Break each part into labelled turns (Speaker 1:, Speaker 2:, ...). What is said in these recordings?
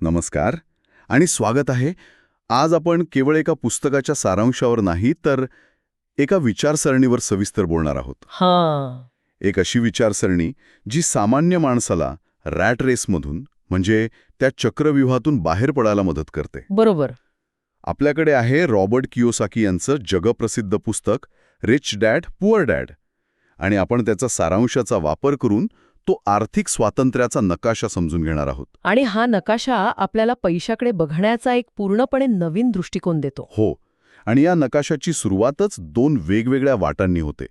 Speaker 1: नमस्कार आणि स्वागत आहे. आज आपण केवळ एका पुस्तकाच्या सारांशावर नाही तर एका विचारसरणीवर सविस्तर बोलणार आहोत.
Speaker 2: हां.
Speaker 1: एक अशी विचारसरणी जी सामान्य माणसाला रॅट रेसमधून म्हणजे त्या चक्रव्यूहातून बाहेर पडायला मदत करते.
Speaker 2: बरोबर.
Speaker 1: आपल्याकडे आहे रॉबर्ट कियोसाकी यांचं जगप्रसिद्ध पुस्तक रिच डॅड पुअर डॅड. आणि आपण त्याचा सारांशाचा वापर करून तो आर्थिक स्वातंत्र्याचा नकाशा समजून घेणार आहोत.
Speaker 2: आणि हा नकाशा आपल्याला पैशाकडे बघण्याचा एक पूर्णपणे नवीन दृष्टिकोन देतो.
Speaker 1: हो आणि या नकाशाची सुरुवातच दोन वेगवेगळ्या वाटांनी होते.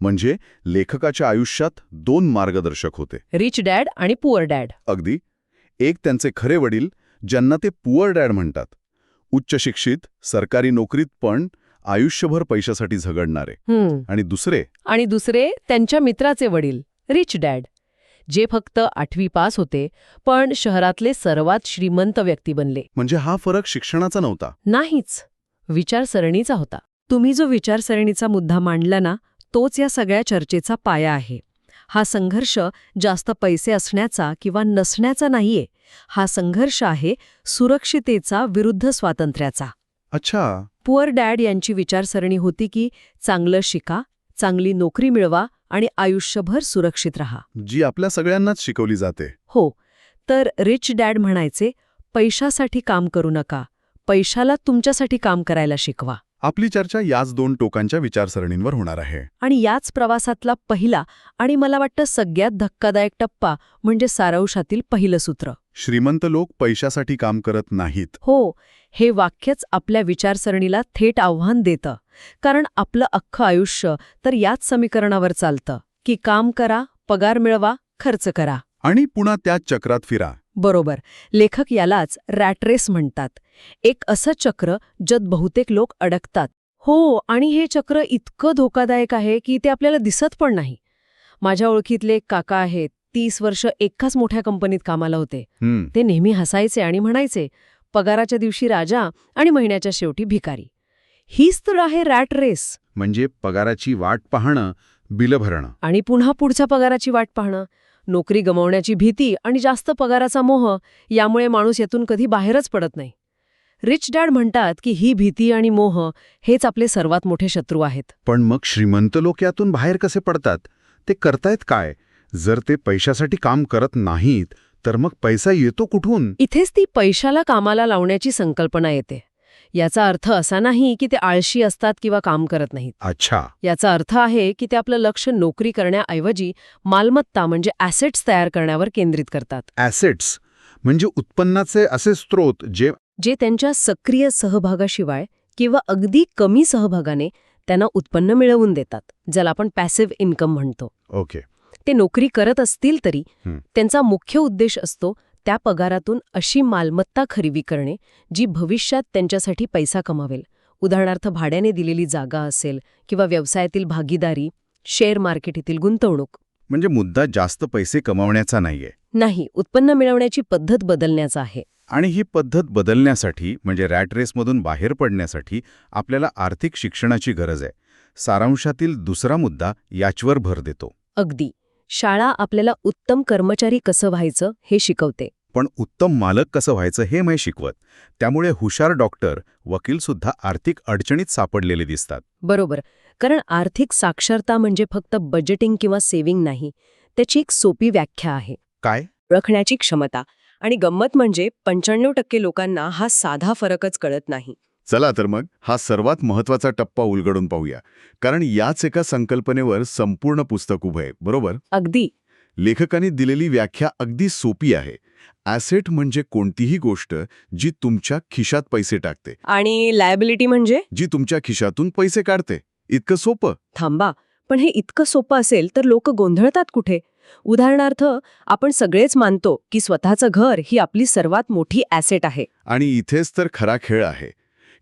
Speaker 1: म्हणजे लेखकाच्या आयुष्यात दोन मार्गदर्शक होते.
Speaker 2: रिच डॅड आणि पुअर डॅड.
Speaker 1: अगदी. एक त्यांचे खरे वडील ज्यांना ते पुअर डॅड म्हणतात. उच्च शिक्षित सरकारी नोकरीत पण आयुष्यभर पैशासाठी झगडणारे. आणि दुसरे?
Speaker 2: आणि दुसरे त्यांच्या मित्राचे वडील रिच डॅड. जे फक्त आठवी पास होते पण शहरातले सर्वात श्रीमंत व्यक्ती बनले.
Speaker 1: म्हणजे हा फरक शिक्षणाचा नव्हता.
Speaker 2: नाहीच. विचारसरणीचा होता.
Speaker 3: तुम्ही जो विचारसरणीचा मुद्दा मांडला ना तोच या सगळ्या चर्चेचा पाया आहे. हा संघर्ष जास्त पैसे असण्याचा किंवा नसण्याचा नाहीये. हा संघर्ष आहे सुरक्षितेचा विरुद्ध स्वातंत्र्याचा.
Speaker 1: अच्छा.
Speaker 3: पुअर डॅड यांची विचारसरणी होती की चांगलं शिका चांगली नोकरी मिळवा आणि आयुष्यभर सुरक्षित राहा.
Speaker 1: जी आपल्या सगळ्यांनाच शिकवली जाते.
Speaker 3: हो तर रिच डॅड म्हणायचे पैशासाठी काम करू नका. पैशाला तुमच्यासाठी काम करायला शिकवा.
Speaker 1: आपली चर्चा याच दोन टोकांच्या विचारसरणींवर होणार आहे.
Speaker 3: आणि याच प्रवासातला पहिला आणि मला वाटतं सगळ्यात धक्कादायक टप्पा म्हणजे सारांशातील पहिलं सूत्र.
Speaker 1: श्रीमंत लोक पैशासाठी काम करत नाहीत.
Speaker 3: हो हे वाक्यच आपल्या विचारसरणीला थेट आव्हान देतं. कारण आपलं अख्खं आयुष्य तर याच समीकरणावर चालतं. की काम करा पगार मिळवा खर्च करा.
Speaker 1: आणि पुन्हा त्याच चक्रात फिरा.
Speaker 3: बरोबर. लेखक यालाच रॅटरेस म्हणतात. एक असं चक्र ज्यात बहुतेक लोक अडकतात. हो आणि हे चक्र इतकं धोकादायक आहे की ते आपल्याला दिसत पण नाही. माझ्या ओळखीतले एक काका आहेत तीस वर्ष एकाच मोठ्या कंपनीत कामाला होते. ते नेहमी हसायचे आणि म्हणायचे पगाराच्या दिवशी राजा आणि महिन्याच्या शेवटी भिकारी. हीच तर आहे रॅट रेस
Speaker 1: म्हणजे पगाराची वाट पाहणं बिलं भरणं.
Speaker 3: आणि पुन्हा पुढच्या पगाराची वाट पाहणं. नोकरी गमावण्याची भीती आणि जास्त पगाराचा मोह यामुळे माणूस यातून कधी बाहेरच पडत नाही. रिच डॅड म्हणतात की ही भीती आणि मोह हेच आपले सर्वात मोठे शत्रू आहेत.
Speaker 1: पण मग श्रीमंत लोक यातून बाहेर कसे पडतात? ते करतायत काय? जर ते पैशासाठी काम करत नाहीत तर मग पैसा येतो कुठून?
Speaker 3: इथेच ती पैशाला कामाला लावण्याची संकल्पना येते. याचा अर्थ असा नाही की ते आळशी असतात किंवा काम करत नाहीत.
Speaker 1: अच्छा.
Speaker 3: याचा अर्थ आहे की ते आपलं लक्ष नोकरी करण्याऐवजी मालमत्ता म्हणजे ॲसेट्स तयार करण्यावर केंद्रित करतात.
Speaker 1: ॲसेट्स म्हणजे उत्पन्नाचे असे स्रोत जे
Speaker 3: जे त्यांच्या सक्रिय सहभागाशिवाय किंवा अगदी कमी सहभागाने त्यांना उत्पन्न मिळवून देतात ज्याला आपण पॅसिव्ह इन्कम म्हणतो.
Speaker 1: ओके
Speaker 3: ते नोकरी करत असतील तरी. त्यांचा मुख्य उद्देश असतो त्या पगारातून अशी मालमत्ता खरेदी करणे जी भविष्यात त्यांच्यासाठी पैसा कमावेल. उदाहरणार्थ भाड्याने दिलेली जागा असेल किंवा व्यवसायातील भागीदारी शेअर मार्केटीतील गुंतवणूक.
Speaker 1: म्हणजे मुद्दा जास्त पैसे कमावण्याचा नाहीये.
Speaker 3: नाही उत्पन्न मिळवण्याची पद्धत बदलण्याचा आहे.
Speaker 1: आणि ही पद्धत बदलण्यासाठी म्हणजे रॅट रेसमधून बाहेर पडण्यासाठी आपल्याला आर्थिक शिक्षणाची गरज आहे. सारांशातील दुसरा मुद्दा याचवर भर देतो.
Speaker 3: अगदी. शाळा आपल्याला उत्तम कर्मचारी कसं व्हायचं हे शिकवते.
Speaker 1: पण उत्तम मालक कसं व्हायचं हे नाही शिकवत. त्यामुळे हुशार डॉक्टर वकीलसुद्धा आर्थिक अडचणीत सापडलेले दिसतात.
Speaker 3: बरोबर. कारण आर्थिक साक्षरता म्हणजे फक्त बजेटिंग किंवा सेव्हिंग नाही त्याची एक सोपी व्याख्या आहे.
Speaker 1: काय?
Speaker 3: ओळखण्याची क्षमता आणि गंमत म्हणजे पंच्याण्णव टक्के लोकांना हा साधा फरकच कळत नाही.
Speaker 1: चला तर मग हा सर्वात महत्त्वाचा टप्पा उलगडून पाहूया. कारण याच एका संकल्पनेवर संपूर्ण पुस्तक उभं आहे बरोबर?
Speaker 3: अगदी.
Speaker 1: लेखकांनी दिलेली व्याख्या अगदी सोपी आहे. ॲसेट म्हणजे कोणतीही गोष्ट जी तुमच्या खिशात पैसे टाकते.
Speaker 3: आणि लायबिलिटी म्हणजे?
Speaker 1: जी तुमच्या खिशातून पैसे काढते. इतकं सोपं?
Speaker 3: थांबा. पण हे इतकं सोपं असेल तर लोक गोंधळतात कुठे? उदाहरणार्थ आपण सगळेच मानतो की स्वतःचं घर ही आपली सर्वात मोठी ॲसेट आहे.
Speaker 1: आणि इथेच तर खरा खेळ आहे.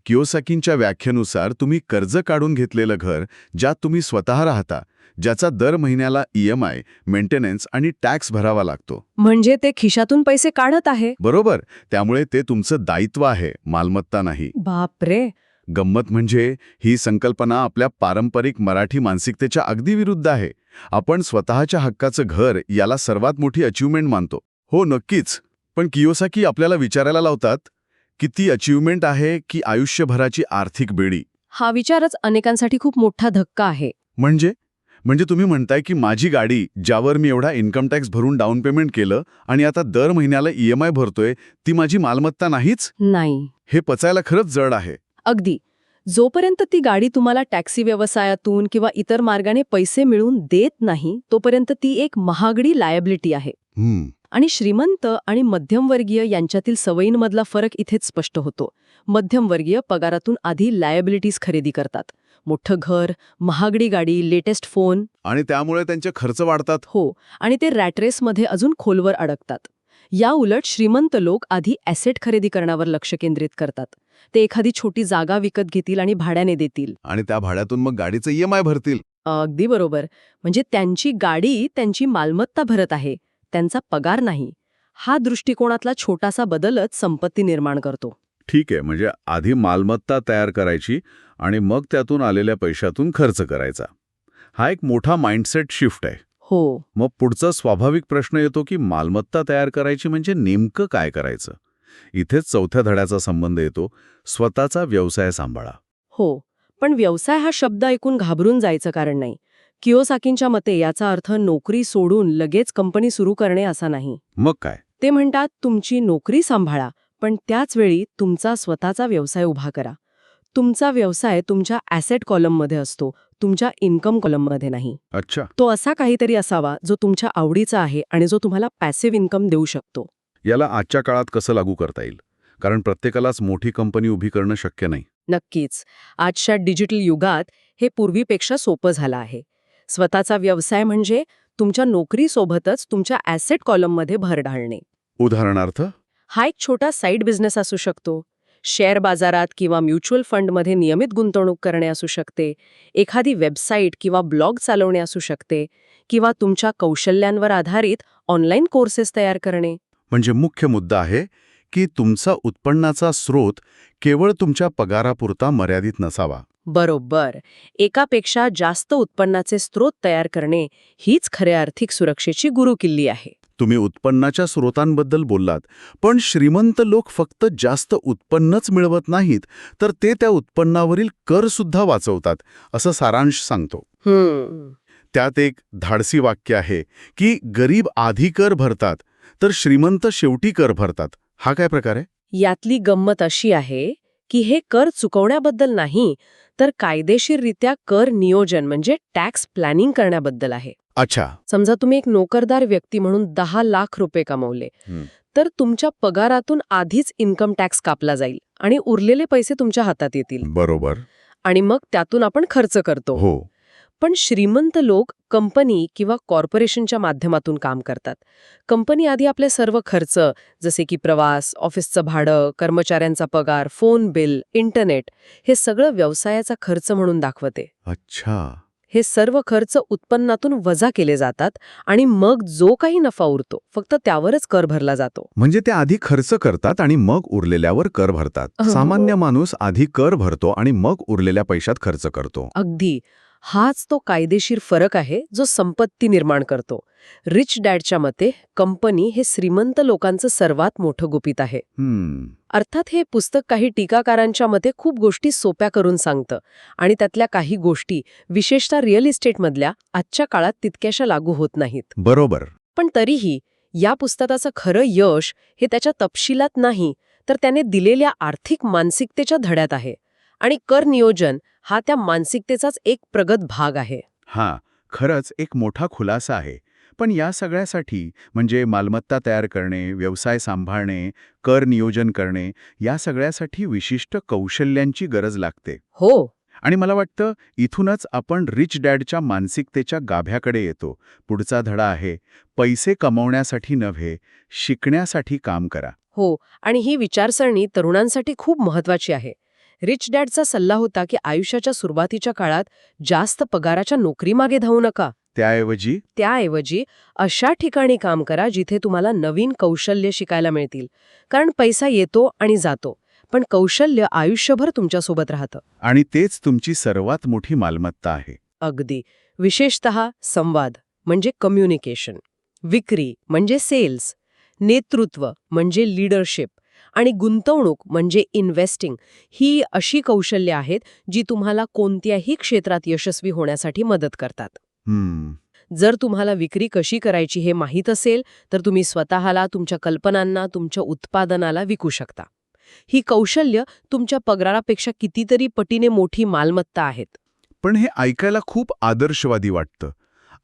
Speaker 1: कियोसाकींच्या व्याख्येनुसार तुम्ही कर्ज काढून घेतलेलं घर ज्यात तुम्ही स्वतः राहता ज्याचा दर महिन्याला ई एम आय मेंटेनन्स आणि टॅक्स भरावा लागतो.
Speaker 3: म्हणजे ते खिशातून पैसे काढत आहे?
Speaker 1: बरोबर. त्यामुळे ते तुमचं दायित्व आहे मालमत्ता नाही.
Speaker 3: बापरे!
Speaker 1: गंमत म्हणजे ही संकल्पना आपल्या पारंपरिक मराठी मानसिकतेच्या अगदी विरुद्ध आहे. आपण स्वतःच्या हक्काचं घर याला सर्वात मोठी अचिव्हमेंट मानतो. हो नक्कीच. पण कियोसाकी आपल्याला विचारायला लावतात की ती अचिव्हमेंट आहे की आयुष्यभराची आर्थिक बेडी?
Speaker 3: हा विचारच अनेकांसाठी खूप मोठा धक्का आहे.
Speaker 1: म्हणजे? म्हणजे तुम्ही म्हणताय की माझी गाडी ज्यावर मी एवढा इन्कम टॅक्स भरून डाऊन पेमेंट केलं आणि आता दर महिन्याला ईएमआय भरतोय ती माझी मालमत्ता नाहीच?
Speaker 3: नाही.
Speaker 1: हे पचायला खरंच जड आहे.
Speaker 3: अगदी. जोपर्यंत ती गाडी तुम्हाला टॅक्सी व्यवसायातून किंवा इतर मार्गाने पैसे मिळवून देत नाही तोपर्यंत ती एक महागडी लायबिलिटी आहे. आणि श्रीमंत आणि मध्यमवर्गीय यांच्यातील सवयींमधला फरक इथेच स्पष्ट होतो. मध्यमवर्गीय पगारातून आधी लायबिलिटीज खरेदी करतात. मोठं घर महागडी गाडी लेटेस्ट फोन
Speaker 1: आणि त्यामुळे त्यांचे खर्च वाढतात?
Speaker 3: हो आणि ते रॅटरेसमध्ये अजून खोलवर अडकतात. या उलट श्रीमंत लोक आधी ॲसेट खरेदी करण्यावर लक्ष केंद्रित करतात. ते एखादी छोटी जागा विकत घेतील आणि भाड्याने देतील.
Speaker 1: आणि त्या भाड्यातून मग गाडीचं ईएमआय भरतील?
Speaker 3: अगदी बरोबर. म्हणजे त्यांची गाडी त्यांची मालमत्ता भरत आहे. त्यांचा पगार नाही. हा दृष्टिकोनातला छोटासा बदलच संपत्ती निर्माण करतो.
Speaker 1: ठीक आहे म्हणजे आधी मालमत्ता तयार करायची आणि मग त्यातून आलेल्या पैशातून खर्च करायचा. हा एक मोठा माइंडसेट शिफ्ट आहे.
Speaker 3: हो.
Speaker 1: मग पुढचा स्वाभाविक प्रश्न येतो की मालमत्ता तयार करायची म्हणजे नेमकं काय करायचं? इथेच चौथ्या धड्याचा संबंध येतो स्वतःचा व्यवसाय सांभाळा.
Speaker 3: हो पण व्यवसाय हा शब्द ऐकून घाबरून जायचं कारण नाही. कियोसाकींच्या मते याचा अर्थ नोकरी सोडून लगेच कंपनी सुरू करणे असा नाही.
Speaker 1: मग काय?
Speaker 3: ते म्हणतात तुमची नोकरी सांभाळा पण त्याच वेळी तुमचा स्वतःचा व्यवसाय उभा करा. तुमचा व्यवसाय तुमच्या ॲसेट कॉलममध्ये असतो तुमच्या इन्कम कॉलममध्ये नाही.
Speaker 1: अच्छा.
Speaker 3: तो असा काहीतरी असावा जो तुमच्या आवडीचा आहे आणि जो तुम्हाला पॅसिव्ह इन्कम देऊ शकतो.
Speaker 1: याला आजच्या काळात कसं लागू करता येईल? कारण प्रत्येकालाच मोठी कंपनी उभी करणं शक्य नाही.
Speaker 3: नक्कीच. आजच्या डिजिटल युगात हे पूर्वीपेक्षा सोपं झालं आहे. स्वतःचा व्यवसाय म्हणजे तुमच्या नोकरीसोबतच तुमच्या ॲसेट कॉलममध्ये भर डाळणे
Speaker 1: उदाहरणार्थ?
Speaker 3: हा एक छोटा साईड बिझनेस असू शकतो. शेअर बाजारात किंवा म्युच्युअल फंडमध्ये नियमित गुंतवणूक करणे असू शकते. एखादी वेबसाईट किंवा ब्लॉग चालवणे असू शकते. किंवा तुमच्या कौशल्यांवर आधारित ऑनलाईन कोर्सेस तयार करणे.
Speaker 1: म्हणजे मुख्य मुद्दा आहे की तुमचा उत्पन्नाचा स्रोत केवळ तुमच्या पगारापुरता मर्यादित नसावा.
Speaker 3: बरोबर. एकापेक्षा जास्त उत्पन्नाचे स्रोत तयार करणे हीच खऱ्या आर्थिक सुरक्षेची गुरुकिल्ली आहे.
Speaker 1: तुम्ही उत्पन्नाच्या स्रोतांबद्दल बोललात पण श्रीमंत लोक फक्त जास्त उत्पन्नच मिळवत नाहीत तर ते त्या उत्पन्नावरील कर सुद्धा वाचवतात असं सारांश सांगतो. त्यात एक धाडसी वाक्य आहे की गरीब आधी कर भरतात तर श्रीमंत शेवटी कर भरतात. हा काय प्रकार आहे?
Speaker 3: यातली गंमत अशी आहे की हे कर चुकवण्याबद्दल नाही तर कायदेशीररित्या कर नियोजन म्हणजे टॅक्स प्लॅनिंग करण्याबद्दल आहे.
Speaker 1: अच्छा.
Speaker 3: समजा तुम्ही एक नोकरदार व्यक्ती म्हणून दहा लाख रुपये कमवले. तर तुमच्या पगारातून आधीच इन्कम टॅक्स कापला जाईल आणि उरलेले पैसे तुमच्या हातात येतील.
Speaker 1: बरोबर.
Speaker 3: आणि मग त्यातून आपण खर्च करतो.
Speaker 1: हो.
Speaker 3: पण श्रीमंत लोक कंपनी किंवा कॉर्पोरेशनच्या माध्यमातून काम करतात. कंपनी आधी आपले सर्व खर्च जसे की प्रवास ऑफिसचं भाडं कर्मचाऱ्यांचा पगार फोन बिल इंटरनेट हे सगळं व्यवसायाचा खर्च म्हणून दाखवते.
Speaker 1: अच्छा.
Speaker 3: हे सर्व खर्च उत्पन्नातून वजा केले जातात आणि मग जो काही नफा उरतो फक्त त्यावरच कर भरला जातो.
Speaker 1: म्हणजे ते आधी खर्च करतात आणि मग उरलेल्यावर कर भरतात.
Speaker 3: हो.
Speaker 1: सामान्य माणूस आधी कर भरतो आणि मग उरलेल्या पैशात खर्च करतो.
Speaker 3: अगदी. हाच तो कायदेशीर फरक आहे जो संपत्ती निर्माण करतो. रिच डॅडच्या मते कंपनी हे श्रीमंत लोकांचं सर्वात मोठं गुपित आहे.
Speaker 1: हम्म.
Speaker 3: अर्थात हे पुस्तक काही टीकाकारांच्या मते खूप गोष्टी सोप्या करून सांगतं आणि त्यातल्या काही गोष्टी विशेषतः रिअल इस्टेटमधल्या आजच्या काळात तितक्याशा लागू होत नाहीत.
Speaker 1: बरोबर.
Speaker 3: पण तरीही या पुस्तकाचं खरं यश हे त्याच्या तपशिलात नाही तर त्याने दिलेल्या आर्थिक मानसिकतेच्या धड्यात आहे. आणि कर नियोजन हा त्या मानसिकतेचाच एक प्रगत भाग आहे.
Speaker 1: हा खरंच एक मोठा खुलासा आहे. पण या सगळ्यासाठी म्हणजे मालमत्ता तयार करणे व्यवसाय सांभाळणे कर नियोजन करणे या सगळ्यासाठी विशिष्ट कौशल्यांची गरज लागते.
Speaker 3: हो.
Speaker 1: आणि मला वाटतं इथूनच आपण रिच डॅडच्या मानसिकतेच्या गाभ्याकडे येतो. पुढचा धडा आहे पैसे कमवण्यासाठी नव्हे शिकण्यासाठी काम करा.
Speaker 3: हो आणि ही विचारसरणी तरुणांसाठी खूप महत्वाची आहे. रिच डॅडचा सल्ला होता की आयुष्याच्या सुरुवातीच्या काळात जास्त पगाराच्या नोकरीमागे धावू नका.
Speaker 1: त्याऐवजी?
Speaker 3: त्याऐवजी अशा ठिकाणी काम करा जिथे तुम्हाला नवीन कौशल्य शिकायला मिळतील. कारण पैसा येतो आणि जातो पण कौशल्य आयुष्यभर तुमच्यासोबत राहतं.
Speaker 1: आणि तेच तुमची सर्वात मोठी मालमत्ता आहे.
Speaker 3: अगदी. विशेषत संवाद म्हणजे कम्युनिकेशन. विक्री म्हणजे सेल्स. नेतृत्व म्हणजे लीडरशिप. आणि गुंतवणूक म्हणजे इन्व्हेस्टिंग ही अशी कौशल्य आहेत जी तुम्हाला कोणत्याही क्षेत्रात यशस्वी होण्यासाठी मदत करतात.
Speaker 1: हम्म.
Speaker 3: जर तुम्हाला विक्री कशी करायची हे माहीत असेल तर तुम्ही स्वतःला तुमच्या कल्पनांना तुमच्या उत्पादनाला विकू शकता. ही कौशल्य तुमच्या पगारापेक्षा कितीतरी पटीने मोठी मालमत्ता आहेत.
Speaker 1: पण हे ऐकायला खूप आदर्शवादी वाटतं.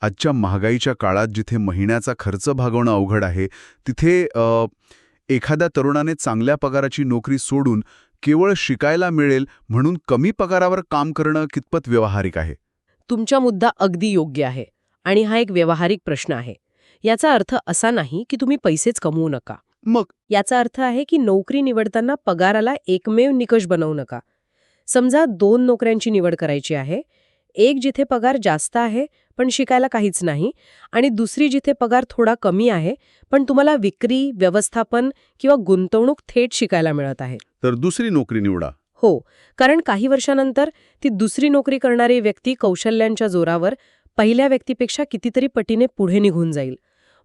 Speaker 1: आजच्या महागाईच्या काळात जिथे महिन्याचा खर्च भागवणं अवघड आहे तिथे एखाद्या तरुणाने चांगल्या पगाराची नोकरी सोडून केवळ शिकायला मिळेल म्हणून कमी पगारावर काम करणं कितपत व्यावहारिक आहे?
Speaker 3: तुमचा मुद्दा अगदी योग्य आहे आणि हा एक व्यावहारिक प्रश्न आहे. याचा अर्थ असा नाही की तुम्ही पैसेच कमवू नका.
Speaker 1: मग?
Speaker 3: याचा अर्थ आहे की नोकरी निवडताना पगाराला एकमेव निकष बनवू नका. समजा दोन नोकऱ्यांची निवड करायची आहे. एक जिथे पगार जास्त आहे पण शिकायला काहीच नाही. आणि दुसरी जिथे पगार थोडा कमी आहे पण तुम्हाला विक्री व्यवस्थापन किंवा गुंतवणूक थेट शिकायला मिळत आहे.
Speaker 1: तर दुसरी नोकरी निवडा.
Speaker 3: हो कारण काही वर्षानंतर ती दुसरी नोकरी करणारी व्यक्ती कौशल्यांच्या जोरावर पहिल्या व्यक्तीपेक्षा कितीतरी पटीने पुढे निघून जाईल.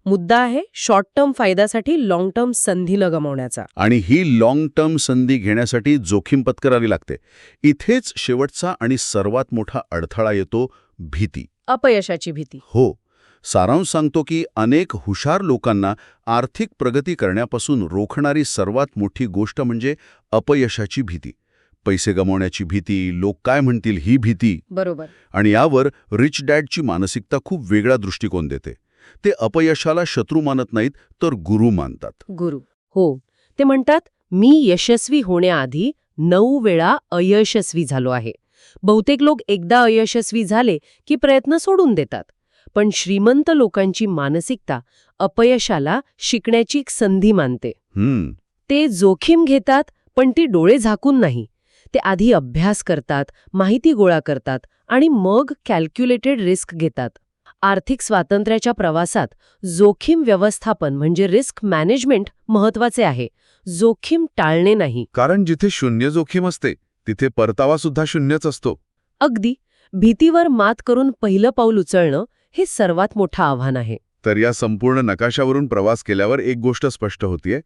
Speaker 3: मुद्दा आहे शॉर्ट टर्म फायद्यासाठी लाँग टर्म संधी न गमावण्याचा.
Speaker 1: आणि ही लाँग टर्म संधी घेण्यासाठी जोखीम पत्करावी लागते. इथेच शेवटचा आणि सर्वात मोठा अडथळा येतो भीती.
Speaker 3: अपयशाची भीती.
Speaker 1: हो. सारांश सांगतो की अनेक हुशार लोकांना आर्थिक प्रगती करण्यापासून रोखणारी सर्वात मोठी गोष्ट म्हणजे अपयशाची भीती. पैसे गमावण्याची भीती लोक काय म्हणतील ही भीती.
Speaker 3: बरोबर.
Speaker 1: आणि यावर रिच डॅडची मानसिकता खूप वेगळा दृष्टिकोन देते. ते अपयशाला शत्रू मानत नाहीत तर गुरु मानतात.
Speaker 3: गुरु. हो. ते म्हणतात मी यशस्वी होण्याआधी नऊ वेळा अयशस्वी झालो आहे. बहुतेक लोक एकदा अयशस्वी झाले की प्रयत्न सोडून देतात. पण श्रीमंत लोकांची मानसिकता अपयशाला शिकण्याची एक संधी मानते. ते जोखीम घेतात पण ती डोळे झाकून नाही. ते आधी अभ्यास करतात माहिती गोळा करतात आणि मग कॅल्क्युलेटेड रिस्क घेतात. आर्थिक स्वातंत्र्याच्या प्रवासात जोखीम व्यवस्थापन म्हणजे रिस्क मॅनेजमेंट महत्त्वाचे आहे. जोखीम टाळणे नाही.
Speaker 1: कारण जिथे शून्य जोखीम असते तिथे परतावा सुद्धा शून्यच असतो.
Speaker 3: अगदी. भीतीवर मात करून पहिलं पाऊल उचलणं हे सर्वात मोठं आव्हान आहे.
Speaker 1: तर या संपूर्ण नकाशावरून प्रवास केल्यावर एक गोष्ट स्पष्ट होतीये.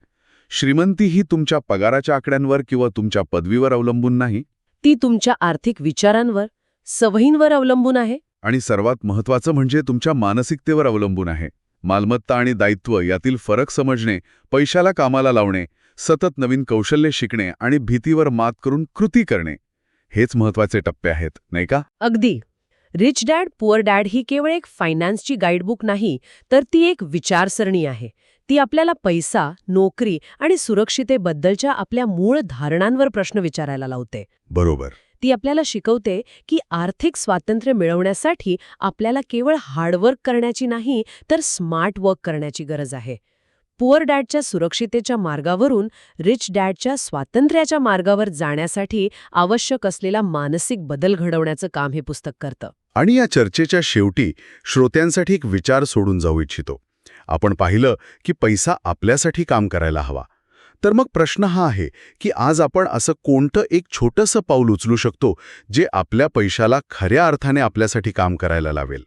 Speaker 1: श्रीमंती ही तुमच्या पगाराच्या आकड्यांवर किंवा तुमच्या पदवीवर अवलंबून नाही?
Speaker 3: ती तुमच्या आर्थिक विचारांवर सवयींवर अवलंबून आहे?
Speaker 1: आणि सर्वात महत्वाचं म्हणजे तुमच्या मानसिकतेवर अवलंबून आहे. मालमत्ता आणि दायित्व यातील फरक समजणे पैशाला कामाला लावणे सतत नवीन कौशल्य शिकणे आणि भीतीवर मात करून कृती करणे हेच महत्त्वाचे टप्पे आहेत नाही का?
Speaker 3: अगदी. रिच डॅड पुअर डॅड ही केवळ एक फायनान्सची गाईडबुक नाही तर ती एक विचारसरणी आहे. ती आपल्याला पैसा नोकरी आणि सुरक्षितेबद्दलच्या आपल्या मूळ धारणांवर प्रश्न विचारायला लावते.
Speaker 1: बरोबर.
Speaker 3: ती आपल्याला शिकवते की आर्थिक स्वातंत्र्य मिळवण्यासाठी आपल्याला केवळ हार्डवर्क करण्याची नाही तर स्मार्ट वर्क करण्याची गरज आहे. पुअर डॅडच्या सुरक्षितेच्या मार्गावरून रिच डॅडच्या स्वातंत्र्याच्या मार्गावर जाण्यासाठी आवश्यक असलेला मानसिक बदल घडवण्याचं काम हे पुस्तक करतं.
Speaker 1: आणि या चर्चेच्या शेवटी श्रोत्यांसाठी एक विचार सोडून जाऊ इच्छितो. आपण पाहिलं की पैसा आपल्यासाठी काम करायला हवा. तर मग प्रश्न हा आहे की आज आपण असं कोणतं एक छोटंसं पाऊल उचलू शकतो जे आपल्या पैशाला खऱ्या अर्थाने आपल्यासाठी काम करायला लावेल?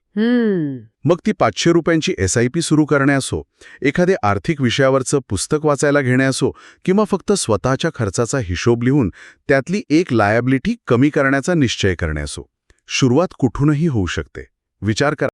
Speaker 1: मग ती पाचशे रुपयांची एस आय पी सुरू करणे असो एखादे आर्थिक विषयावरचं पुस्तक वाचायला घेणे असो किंवा फक्त स्वतःच्या खर्चाचा हिशोब लिहून त्यातली एक लायबिलिटी कमी करण्याचा निश्चय करणे असो. सुरुवात कुठूनही होऊ शकते. विचार करा.